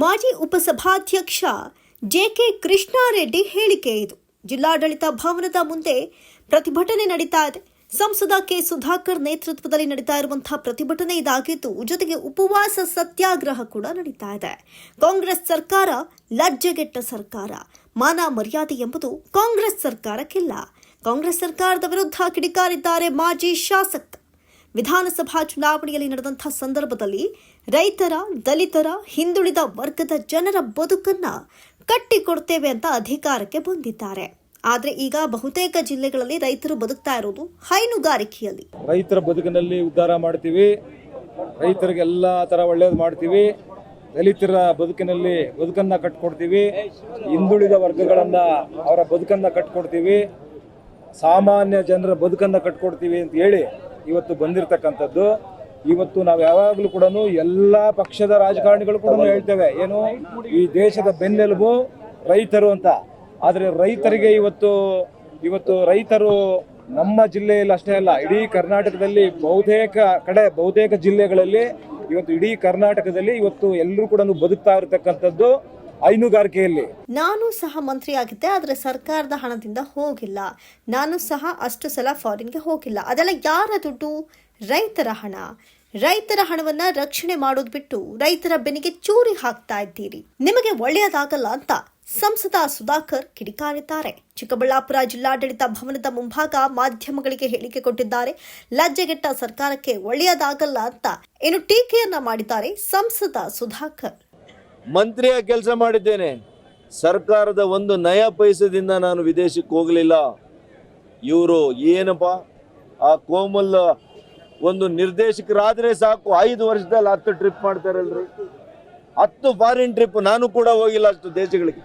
ಮಾಜಿ ಉಪಸಭಾಧ್ಯಕ್ಷ ಜೆಕೆ ಕೃಷ್ಣಾರೆಡ್ಡಿ ಹೇಳಿಕೆ ಇದು. ಜಿಲ್ಲಾಡಳಿತ ಭವನದ ಮುಂದೆ ಪ್ರತಿಭಟನೆ ನಡೀತಾ ಇದೆ. ಸಂಸದ ಕೆ ಸುಧಾಕರ್ ನೇತೃತ್ವದಲ್ಲಿ ನಡೀತಾ ಇರುವಂತಹ ಪ್ರತಿಭಟನೆ ಇದಾಗಿದ್ದು, ಜೊತೆಗೆ ಉಪವಾಸ ಸತ್ಯಾಗ್ರಹ ಕೂಡ ನಡೀತಾ ಇದೆ. ಕಾಂಗ್ರೆಸ್ ಸರ್ಕಾರ ಲಜ್ಜೆಗೆಟ್ಟ ಸರ್ಕಾರ. ಮಾನ ಮರ್ಯಾದೆ ಎಂಬುದು ಕಾಂಗ್ರೆಸ್ ಸರ್ಕಾರಕ್ಕಿಲ್ಲ. ಕಾಂಗ್ರೆಸ್ ಸರ್ಕಾರದ ವಿರುದ್ಧ ಕಿಡಿಕಾರಿದ್ದಾರೆ ಮಾಜಿ ಶಾಸಕ ವಿಧಾನಸಭಾ ಚುನಾವಣೆಯಲ್ಲಿ ನಡೆದಂಥ ಸಂದರ್ಭದಲ್ಲಿ ರೈತರ, ದಲಿತರ, ಹಿಂದುಳಿದ ವರ್ಗದ ಜನರ ಬದುಕನ್ನ ಕಟ್ಟಿಕೊಡ್ತೇವೆ ಅಂತ ಅಧಿಕಾರಕ್ಕೆ ಬಂದಿದ್ದಾರೆ. ಆದ್ರೆ ಈಗ ಬಹುತೇಕ ಜಿಲ್ಲೆಗಳಲ್ಲಿ ರೈತರು ಬದುಕ್ತಾ ಇರೋದು ಹೈನುಗಾರಿಕೆಯಲ್ಲಿ. ರೈತರ ಬದುಕಿನಲ್ಲಿ ಉದ್ಧಾರ ಮಾಡ್ತೀವಿ. ರೈತರಿಗೆ ಎಲ್ಲ ಥರ ಒಳ್ಳೇದು ಮಾಡ್ತೀವಿ. ದಲಿತರ ಬದುಕಿನಲ್ಲಿ ಬದುಕನ್ನ ಕಟ್ಕೊಡ್ತೀವಿ. ಹಿಂದುಳಿದ ವರ್ಗಗಳನ್ನ ಅವರ ಬದುಕನ್ನ ಕಟ್ಕೊಡ್ತೀವಿ. ಸಾಮಾನ್ಯ ಜನರ ಬದುಕನ್ನ ಕಟ್ಕೊಡ್ತೀವಿ ಅಂತ ಹೇಳಿ ಇವತ್ತು ಬಂದಿರತಕ್ಕಂಥದ್ದು. ಇವತ್ತು ನಾವು ಯಾವಾಗಲೂ ಕೂಡ ಎಲ್ಲ ಪಕ್ಷದ ರಾಜಕಾರಣಿಗಳು ಕೂಡ ಹೇಳ್ತೇವೆ, ಏನು ಈ ದೇಶದ ಬೆನ್ನೆಲುಬು ರೈತರು ಅಂತ. ಆದರೆ ರೈತರಿಗೆ ಇವತ್ತು ಇವತ್ತು ರೈತರು ನಮ್ಮ ಜಿಲ್ಲೆಯಲ್ಲಿ ಅಷ್ಟೇ ಅಲ್ಲ, ಇಡೀ ಕರ್ನಾಟಕದಲ್ಲಿ ಬಹುತೇಕ ಕಡೆ, ಬಹುತೇಕ ಜಿಲ್ಲೆಗಳಲ್ಲಿ ಇವತ್ತು ಇಡೀ ಕರ್ನಾಟಕದಲ್ಲಿ ಇವತ್ತು ಎಲ್ಲರೂ ಕೂಡ ಬದುಕ್ತಾ ಇರತಕ್ಕಂಥದ್ದು. ಹೈನುಗಾರಿಕೆಯಲ್ಲಿ. ನಾನು ಸಹ ಮಂತ್ರಿಯಾಗಿದ್ದೆ, ಆದರೆ ಸರ್ಕಾರದ ಹಣದಿಂದ ಹೋಗಿಲ್ಲ. ನಾನು ಸಹ ಅಷ್ಟು ಸಲ ಫಾರಿನ್ಗೆ ಹೋಗಿಲ್ಲ. ಅದೆಲ್ಲ ಯಾರ ದುಡ್ಡು? ರೈತರ ಹಣ. ರೈತರ ಹಣವನ್ನ ರಕ್ಷಣೆ ಮಾಡೋದು ಬಿಟ್ಟು ರೈತರ ಬೆನ್ನಿಗೆ ಚೂರಿ ಹಾಕ್ತಾ ಇದ್ದೀರಿ. ನಿಮಗೆ ಒಳ್ಳೆಯದಾಗಲ್ಲ ಅಂತ ಸಂಸದ ಸುಧಾಕರ್ ಕಿಡಿಕಾರಿದ್ದಾರೆ. ಚಿಕ್ಕಬಳ್ಳಾಪುರ ಜಿಲ್ಲಾಡಳಿತ ಭವನದ ಮುಂಭಾಗ ಮಾಧ್ಯಮಗಳಿಗೆ ಹೇಳಿಕೆ ಕೊಟ್ಟಿದ್ದಾರೆ, ಲಜ್ಜೆಗೆಟ್ಟ ಸರ್ಕಾರಕ್ಕೆ ಒಳ್ಳೆಯದಾಗಲ್ಲ ಅಂತ. ಏನು ಟೀಕೆಯನ್ನ ಮಾಡಿದ್ದಾರೆ ಸಂಸದ ಸುಧಾಕರ್. ಮಂತ್ರಿಯ ಕೆಲಸ ಮಾಡಿದ್ದೇನೆ. ಸರ್ಕಾರದ ಒಂದು ನಯ ಪೈಸದಿಂದ ನಾನು ವಿದೇಶಕ್ಕೆ ಹೋಗಲಿಲ್ಲ. ಇವರು ಏನಪ್ಪ? ಆ ಕೋಮಲ್ ಒಂದು ನಿರ್ದೇಶಕರಾದರೆ ಸಾಕು. ಐದು ವರ್ಷದಲ್ಲಿ ಹತ್ತು ಟ್ರಿಪ್ ಮಾಡ್ತಾರಲ್ರಿ. ಹತ್ತು ಫಾರಿನ್ ಟ್ರಿಪ್ ನಾನು ಕೂಡ ಹೋಗಿಲ್ಲ ಅಷ್ಟು ದೇಶಗಳಿಗೆ.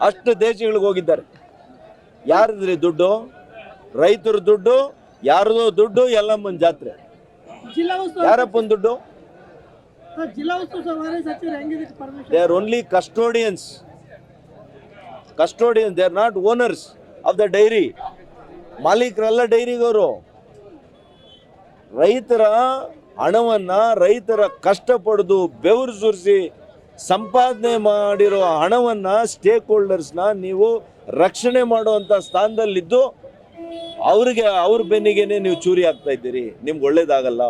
ಅಷ್ಟು ದೇಶಗಳಿಗೆ ಹೋಗಿದ್ದಾರೆ. ಯಾರದ್ರಿ ದುಡ್ಡು? ರೈತರ ದುಡ್ಡು ಯಾರದೋ ದುಡ್ಡು ಎಲ್ಲಮ್ಮನ ಜಾತ್ರೆ. ಯಾರಪ್ಪನ್ ಯಾರಪ್ಪನ ದುಡ್ಡು? ಸರ್, ಜಿಲ್ಲಾ ಉಸ್ತುವಾರಿ ಸಚಿವರು custodians they are not owners of the dairy. ಮಾಲೀಕರಲ್ಲ ಡೈರಿಗವರು. ರೈತರ ಹಣವನ್ನು ರೈತರ ಕಷ್ಟಪಡ್ದು ಬೆವರು ಸುರಿಸಿ ಸಂಪಾದನೆ ಮಾಡಿರೋ ಹಣವನ್ನು ಸ್ಟೇಕ್ ಹೋಲ್ಡರ್ಸ್ನ ನೀವು ರಕ್ಷಣೆ ಮಾಡುವಂಥ ಸ್ಥಾನದಲ್ಲಿದ್ದು ಅವ್ರಿಗೆ ಅವ್ರ ಬೆನ್ನಿಗೆನೇ ನೀವು ಚೂರಿ ಆಗ್ತಾ ಇದ್ದೀರಿ. ನಿಮ್ಗೆ ಒಳ್ಳೇದಾಗಲ್ಲ.